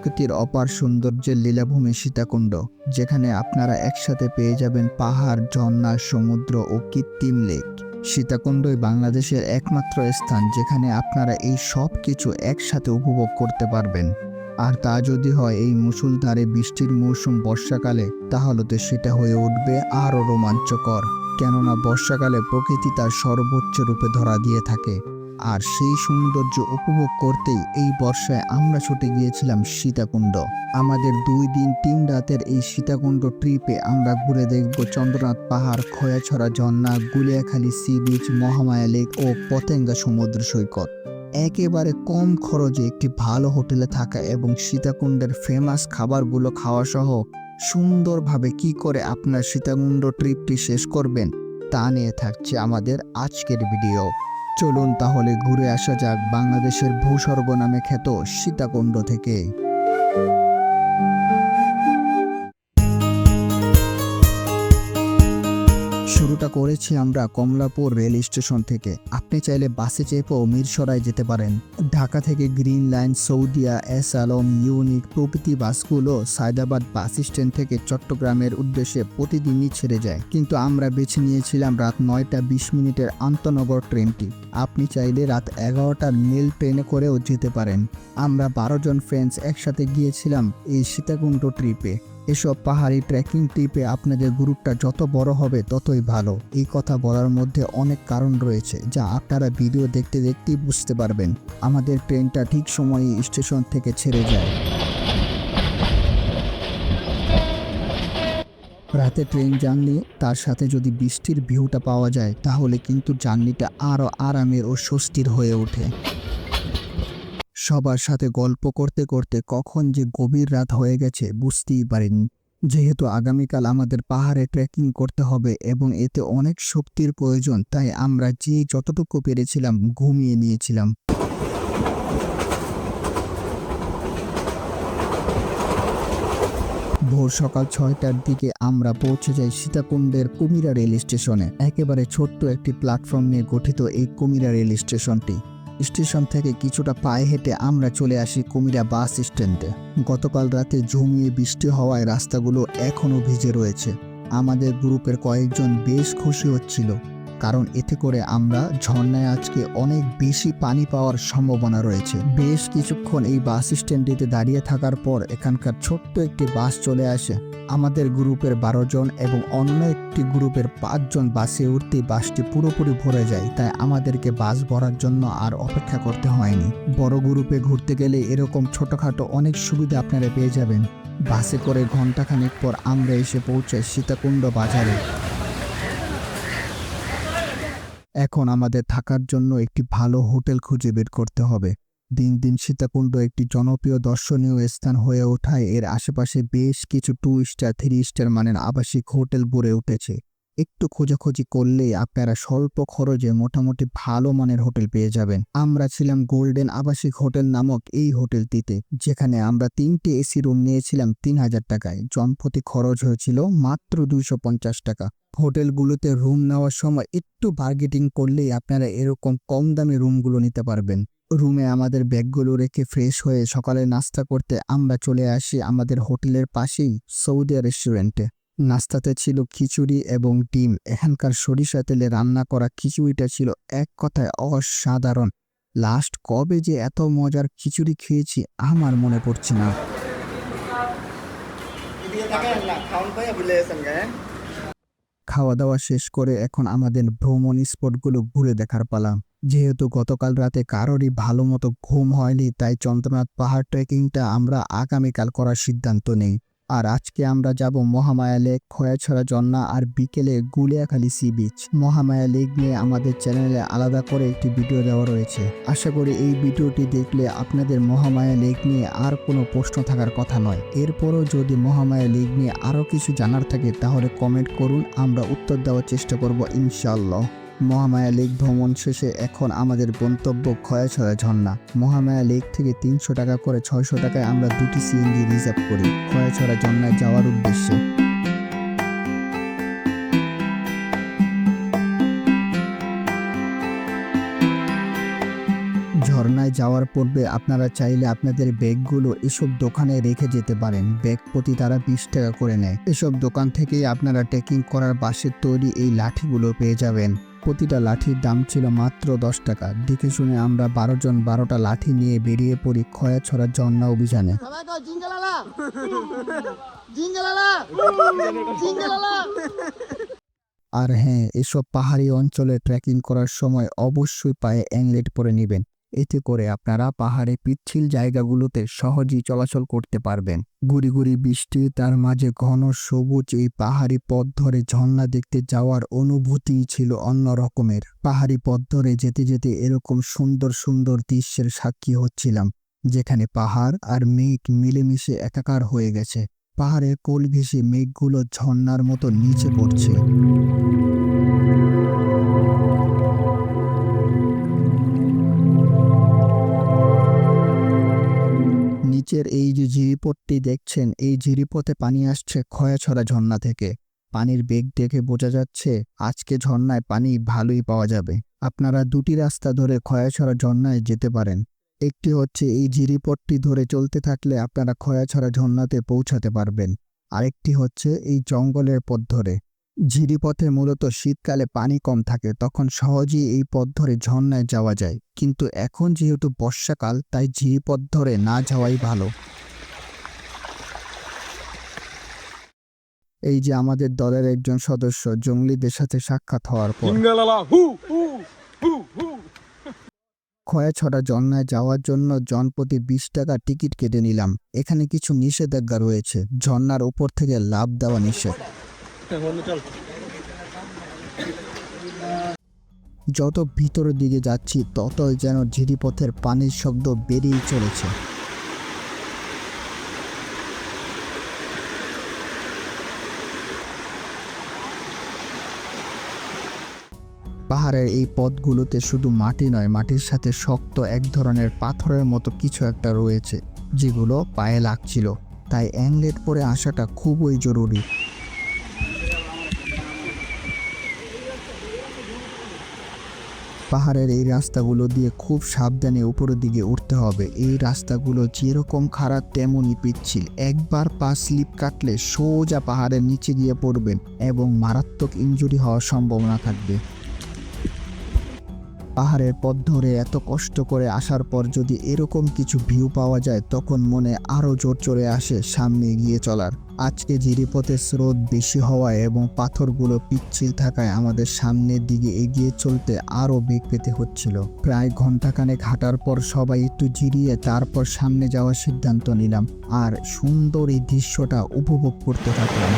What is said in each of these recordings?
প্রকৃতির অপার সৌন্দর্যের লীলাভূমি সীতাকুণ্ড, যেখানে আপনারা একসাথে পেয়ে যাবেন পাহাড়, ঝর্ণা, সমুদ্র ও কৃত্রিম লেক। সীতাকুণ্ডই বাংলাদেশের একমাত্র স্থান যেখানে আপনারা এই সব কিছু একসাথে উপভোগ করতে পারবেন। আর তা যদি হয় এই মুসুলধারে বৃষ্টির মৌসুম বর্ষাকালে, তাহলে তো সেটা হয়ে উঠবে আরও রোমাঞ্চকর। কেননা বর্ষাকালে প্রকৃতি তার সর্বোচ্চ রূপে ধরা দিয়ে থাকে। আর সেই সৌন্দর্য উপভোগ করতেই এই বর্ষায় আমরা ছুটে গিয়েছিলাম সীতাকুণ্ড। আমাদের দুই দিন, তিন রাতের এই সীতাকুণ্ড ট্রিপে আমরা ঘুরে দেখব চন্দ্রনাথ পাহাড়, খয়াছড়া ঝর্ণা, Guliakhali sea beach, Mahamaya lake ও পতেঙ্গা সমুদ্র সৈকত। একেবারে কম খরচে একটি ভালো হোটেলে থাকা এবং সীতাকুণ্ডের ফেমাস খাবারগুলো খাওয়া সহ সুন্দরভাবে কি করে আপনার সীতাকুণ্ড ট্রিপটি শেষ করবেন তা নিয়ে থাকছে আমাদের আজকের ভিডিও। চলুন তাহলে ঘুরে আসা যাক বাংলাদেশের ভূস্বর্গ নামে খ্যাত সীতাকুণ্ড থেকে। শুরুটা করেছি আমরা কমলাপুর রেল স্টেশন থেকে। আপনি চাইলে বাসে চেপেও মিরসরাই যেতে পারেন। ঢাকা থেকে Green Line, Saudia S Alam unique প্রভৃতি বাসগুলো সায়দাবাদ বাস স্ট্যান্ড থেকে চট্টগ্রামের উদ্দেশ্যে প্রতিদিনই ছেড়ে যায়। কিন্তু আমরা বেছে নিয়েছিলাম রাত নয়টা বিশ মিনিটের আন্তনগর ট্রেনটি। আপনি চাইলে রাত এগারোটার মেল ট্রেনে করেও যেতে পারেন। আমরা বারো জন ফ্রেন্ডস একসাথে গিয়েছিলাম এই সীতাকুণ্ড ট্রিপে এসব পাহাড়ি ট্রেকিং ট্রিপে আপনাদের গ্রুপটা যত বড় হবে, ততই ভালো। এই কথা বলার মধ্যে অনেক কারণ রয়েছে, যা আপনারা ভিডিও দেখতে দেখতেই বুঝতে পারবেন। আমাদের ট্রেনটা ঠিক সময়ে স্টেশন থেকে ছেড়ে যায়। রাতে ট্রেন জার্নি তার সাথে যদি বৃষ্টির ভিউটা পাওয়া যায়, তাহলে কিন্তু জার্নিটা আরও আরামের ও স্বস্তির হয়ে ওঠে। সবার সাথে গল্প করতে করতে কখন যে গভীর রাত হয়ে গেছে বুঝতেই পারিনি। যেহেতু আগামীকাল আমাদের পাহাড়ে ট্রেকিং করতে হবে এবং এতে অনেক শক্তির প্রয়োজন, তাই আমরা যে যতটুকু পেরেছিলাম ঘুমিয়ে নিয়েছিলাম। ভোর সকাল ছয়টার দিকে আমরা পৌঁছে যাই সীতাকুণ্ডের কুমিরা রেল স্টেশনে। একেবারে ছোট্ট একটি প্ল্যাটফর্ম নিয়ে গঠিত এই কুমিরা রেল স্টেশনটি। স্টেশন থেকে কিছুটা পায়ে হেঁটে আমরা চলে আসি কুমিরা বাস স্ট্যান্ডে। গতকাল রাতে ঝুমিয়ে বৃষ্টি হওয়ায় রাস্তাগুলো এখনও ভিজে রয়েছে। আমাদের গ্রুপের কয়েকজন বেশ খুশি হচ্ছিল। কারণ এতে করে আমরা ঝর্ণায় আজকে অনেক বেশি পানি পাওয়ার সম্ভাবনা রয়েছে। বেশ কিছুক্ষণ এই বাস স্ট্যান্ডটিতে দাঁড়িয়ে থাকার পর এখানকার ছোট্ট একটি বাস চলে আসে। আমাদের গ্রুপের বারো জন এবং অন্য একটি গ্রুপের পাঁচজন বাসে উঠতে বাসটি পুরোপুরি ভরে যায়, তাই আমাদেরকে বাস ভরার জন্য আর অপেক্ষা করতে হয়নি। বড় গ্রুপে ঘুরতে গেলে এরকম ছোটোখাটো অনেক সুবিধা আপনারা পেয়ে যাবেন। বাসে করে ঘন্টাখানেক পর আমরা এসে পৌঁছাই সীতাকুণ্ড বাজারে। এখন আমাদের থাকার জন্য একটি ভালো হোটেল খুঁজে বের করতে হবে। দিন দিন সীতাকুণ্ড একটি জনপ্রিয় দর্শনীয় স্থান হয়ে ওঠায়। এর আশেপাশে বেশ কিছু টু স্টার থ্রি স্টার মানের আবাসিক হোটেল গড়ে উঠেছে। একটু খোঁজাখুঁজি করলেই আপনারা স্বল্প খরচে মোটামুটি ভালো মানের হোটেল পেয়ে যাবেন। আমরা ছিলাম গোল্ডেন আবাসিক হোটেল নামক এই হোটেলটিতে, যেখানে আমরা তিনটি এসি রুম নিয়েছিলাম তিন হাজার টাকায়। জনপ্রতি খরচ হয়েছিল মাত্র দুইশো পঞ্চাশ টাকা। হোটেলগুলোতে রুম নেওয়ার সময় একটু বার্গেটিং করলেই আপনারা এরকম কম দামে রুমগুলো নিতে পারবেন। রুমে আমাদের ব্যাগগুলো রেখে ফ্রেশ হয়ে সকালে নাস্তা করতে আমরা চলে আসি আমাদের হোটেলের পাশেই সৌদিয়া রেস্টুরেন্টে। নাস্তাতে ছিল খিচুড়ি এবং ডিম। এখানকার সরিষা তেলে রান্না করা খিচুড়িটা ছিল এক কথায় অসাধারণ। লাস্ট কবে যে এত মজার খিচুড়ি খেয়েছি আমার মনে পড়ছে না. খাওয়া দাওয়া শেষ করে এখন আমাদের ভ্রমণ স্পটগুলো ঘুরে দেখার পালা। যেহেতু গতকাল রাতে কারোরই ভালো মতো ঘুম হয়নি, তাই চন্দ্রনাথ পাহাড় ট্রেকিংটা আমরা আগামীকাল করার সিদ্ধান্ত নেই। আর আজকে আমরা যাব মহামায়া লেক, খয়াছড়া, জন্না আর বিকেলে Guliakhali sea beach. Mahamaya lake নিয়ে আমাদের চ্যানেলে আলাদা করে একটি ভিডিও দেওয়া রয়েছে। আশা করি এই ভিডিওটি দেখলে আপনাদের মহামায়া লেক নিয়ে আর কোনো প্রশ্ন থাকার কথা নয়। এরপরও যদি মহামায়া লেক নিয়ে আরও কিছু জানার থাকে, তাহলে কমেন্ট করুন, আমরা উত্তর দেওয়ার চেষ্টা করব ইনশাল্লাহ মহামায়া লেক ভ্রমণ শেষে এখন আমাদের গন্তব্য খয়াছড়া ঝর্ণা। মহামায়া লেক থেকে তিনশো টাকা করে ছয়শো টাকায় আমরা দুটি সিএনজি রিজার্ভ করি খয়াছড়া ঝর্ণায় যাওয়ার উদ্দেশ্যে। ঝর্ণায় যাওয়ার পূর্বে আপনারা চাইলে আপনাদের ব্যাগগুলো এসব দোকানে রেখে যেতে পারেন। ব্যাগ প্রতি তারা বিশ টাকা করে নেয়। এসব দোকান থেকেই আপনারা ট্রেকিং করার বাঁশের তৈরি এই লাঠিগুলো পেয়ে যাবেন। প্রতিটা লাঠির দাম ছিল মাত্র দশ টাকা। দেখে শুনে আমরা বারো জন বারোটা লাঠি নিয়ে বেরিয়ে পড়ি ঝর্ণা অভিযানে। কও জিঙ্গলালা জিঙ্গলালা জিঙ্গলালা আর হ্যাঁ এসব পাহাড়ি অঞ্চলে ট্রেকিং করার সময় অবশ্যই পায়ে অ্যাংলেট পরে নেবেন। এতে করে আপনারা পাহাড়ে পিচ্ছিল জায়গাগুলোতে সহজেই চলাচল করতে পারবেন। গুড়ি গুড়ি বৃষ্টি, তার মাঝে ঘন সবুজ এই পাহাড়ি পথ ধরে ঝর্ণা দেখতে যাওয়ার অনুভূতি ছিল অন্য রকমের। পাহাড়ি পথ ধরে যেতে যেতে এরকম সুন্দর সুন্দর দৃশ্যের সাক্ষী হচ্ছিলাম, যেখানে পাহাড় আর মেঘ মিলেমিশে একাকার হয়ে গেছে। পাহাড়ের কোল ঘেঁষে মেঘগুলো ঝর্ণার মতো নিচে পড়ছে। নিচের এই যে ঝিরিপথটি দেখছেন, এই ঝিরিপথে পানি আসছে খয়াছড়া ঝর্ণা থেকে। পানির বেগ দেখে বোঝা যাচ্ছে আজকে ঝর্ণায় পানি ভালোই পাওয়া যাবে। আপনারা দুটি রাস্তা ধরে খয়াছড়া ঝর্ণায় যেতে পারেন। একটি হচ্ছে এই ঝিরিপথটি ধরে চলতে থাকলে আপনারা খয়াছড়া ঝর্ণাতে পৌঁছাতে পারবেন। আরেকটি হচ্ছে এই জঙ্গলের পথ ধরে। ঝিরিপথে মূলত শীতকালে পানি কম থাকে তখন সহজেই এই পথ ধরে ঝর্ণায় যাওয়া যায়। কিন্তু এখন যেহেতু বর্ষাকাল তাই ঝিরিপথ ধরে না যাওয়াই ভালো। এই যে আমাদের দলের একজন সদস্য জঙ্গলিদের সাথে সাক্ষাৎ হওয়ার পর। হু খয়াছড়া ঝর্ণায় যাওয়ার জন্য জনপ্রতি বিশ টাকা টিকিট কেটে নিলাম। এখানে কিছু নিষেধাজ্ঞা রয়েছে। ঝর্ণার উপর থেকে লাভ দেওয়া নিষেধ। যত ভিতরের দিকে যাচ্ছি, ততই যেন ঝিরিপথের পানির শব্দ বেড়েই চলেছে। পাহাড়ের এই পথগুলোতে শুধু মাটি নয়, মাটির সাথে শক্ত এক ধরনের পাথরের মতো কিছু একটা রয়েছে, যেগুলো পায়ে লাগছিল। তাই অ্যাংলেট পরে আসাটা খুবই জরুরি। পাহাড়ের এই রাস্তাগুলো দিয়ে খুব সাবধানে উপরের দিকে উঠতে হবে। এই রাস্তাগুলো যেরকম খারাপ, তেমনই পিচ্ছিল। একবার পা স্লিপ কাটলে সোজা পাহাড়ের নিচে গিয়ে পড়বেন এবং মারাত্মক ইঞ্জুরি হওয়ার সম্ভাবনা থাকবে। পাহাড়ের পথ ধরে এত কষ্ট করে আসার পর যদি এরকম কিছু ভিউ পাওয়া যায়, তখন মনে আরও জোর চলে আসে সামনে এগিয়ে চলার। আজকে জিরিপথের স্রোত বেশি হওয়ায় এবং পাথরগুলো পিচ্ছিল থাকায় আমাদের সামনের দিকে এগিয়ে চলতে আরও বেগ পেতে হচ্ছিল। প্রায় ঘন্টাখানেক হাঁটার পর সবাই একটু জিরিয়ে তারপর সামনে যাওয়ার সিদ্ধান্ত নিলাম। আর সুন্দর এই দৃশ্যটা উপভোগ করতে থাকলাম।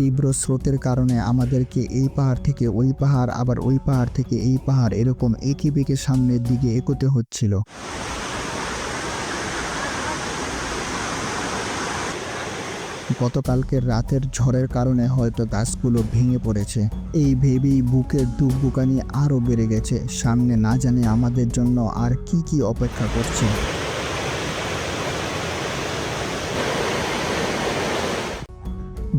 তীব্র স্রোতের কারণে আমাদেরকে এই পাহাড় থেকে ওই পাহাড়, আবার ওই পাহাড় থেকে এই পাহাড় এরকম একই বেঁকে সামনের দিকে এগোতে হচ্ছিল। গতকালকের রাতের ঝড়ের কারণে হয়তো গাছগুলো ভেঙে পড়েছে। এই ভেবেই বুকের দুবুকানি আরও বেড়ে গেছে। সামনে না জানে আমাদের জন্য আর কি কি অপেক্ষা করছে।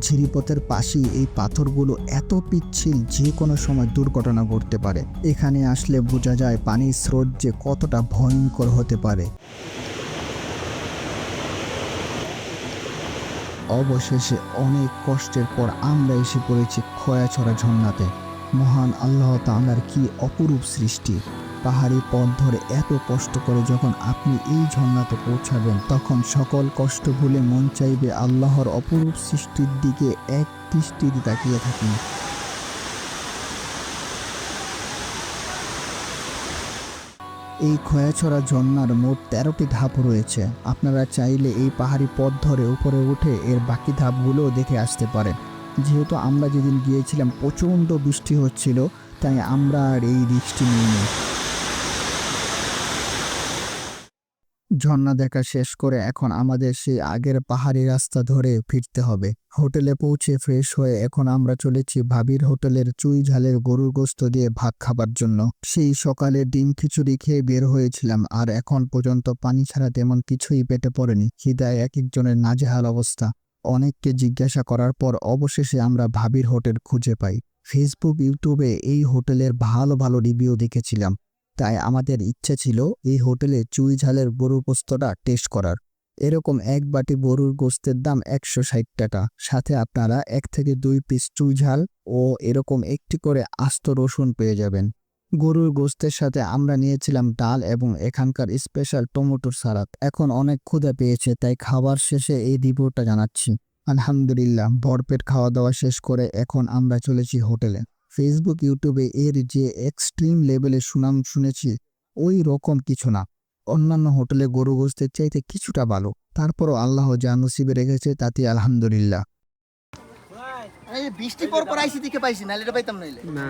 ঝিরিপথের পাশেই এই পাথরগুলো এত পিচ্ছিল যে কোনো সময় দুর্ঘটনা ঘটতে পারে। এখানে আসলে বোঝা যায় পানির স্রোত যে কতটা ভয়ঙ্কর হতে পারে। অবশেষে অনেক কষ্টের পর আমরা এসে পড়েছি খয়াছড়া ঝর্ণাতে। মহান আল্লাহ তাআলার কি অপরূপ সৃষ্টি। পাহাড়ি পথ ধরে এত কষ্ট করে যখন আপনি এই ঝর্ণাতে পৌঁছাবেন, তখন সকল কষ্ট ভুলে মন চাইবে আল্লাহর অপরূপ সৃষ্টির দিকে এক দৃষ্টিতে তাকিয়ে থাকুন। এই খয়াছড়া ঝর্ণার মোট তেরোটি ধাপ রয়েছে। আপনারা চাইলে এই পাহাড়ি পথ ধরে উপরে উঠে এর বাকি ধাপগুলোও দেখে আসতে পারেন। যেহেতু আমরা যেদিন গিয়েছিলাম প্রচণ্ড বৃষ্টি হচ্ছিল, তাই আমরা আর এই রিক্সটি নিইনি। ঝর্ণা দেখা শেষ করে এখন আমাদের সেই আগের পাহাড়ি রাস্তা ধরে ফিরতে হবে। হোটেলে পৌঁছে ফ্রেশ হয়ে এখন আমরা চলেছি ভাবির হোটেলের চুই ঝালের গরুর গোস্ত দিয়ে ভাত খাবার জন্য। সেই সকালে ডিম খিচুড়ি খেয়ে বের হয়েছিলাম আর এখন পর্যন্ত পানি ছাড়া তেমন কিছুই পেটে পড়েনি। খিদায় এক একজনের নাজেহাল অবস্থা। অনেককে জিজ্ঞাসা করার পর অবশেষে আমরা ভাবির হোটেল খুঁজে পাই। ফেসবুক, ইউটিউবে এই হোটেলের ভালো ভালো রিভিউ দেখেছিলাম। তাই আমাদের ইচ্ছে ছিল এই হোটেলে চুই ঝালের গরু পোস্তটা টেস্ট করার। এরকম এক বাটি গরুর গোস্তের দাম একশো ষাট টাকা। সাথে আপনারা এক থেকে দুই পিস চুই ঝাল ও এরকম একটি করে আস্ত রসুন পেয়ে যাবেন। গরুর গোস্তের সাথে আমরা নিয়েছিলাম ডাল এবং এখানকার স্পেশাল টমেটোর সালাদ। এখন অনেক ক্ষুধা পেয়েছে, তাই খাবার শেষে এই রিভিউটা জানাচ্ছি। আলহামদুলিল্লাহ ভরপেট খাওয়া দাওয়া শেষ করে এখন আমরা চলেছি হোটেলে। ফেসবুক ইউটিউবে এর যে এক্সট্রিম লেভেলে সুনাম শুনেছি ওই রকম কিছু না অন্যান্য হোটেলে গরু গোস্তের চাইতে কিছুটা ভালো তারপরও আল্লাহ যা নসিবে রেখেছে তাতে আলহামদুলিল্লাহ বৃষ্টি পর পর আইসি দিকে পাইছি এটা পাইতাম নাইলে না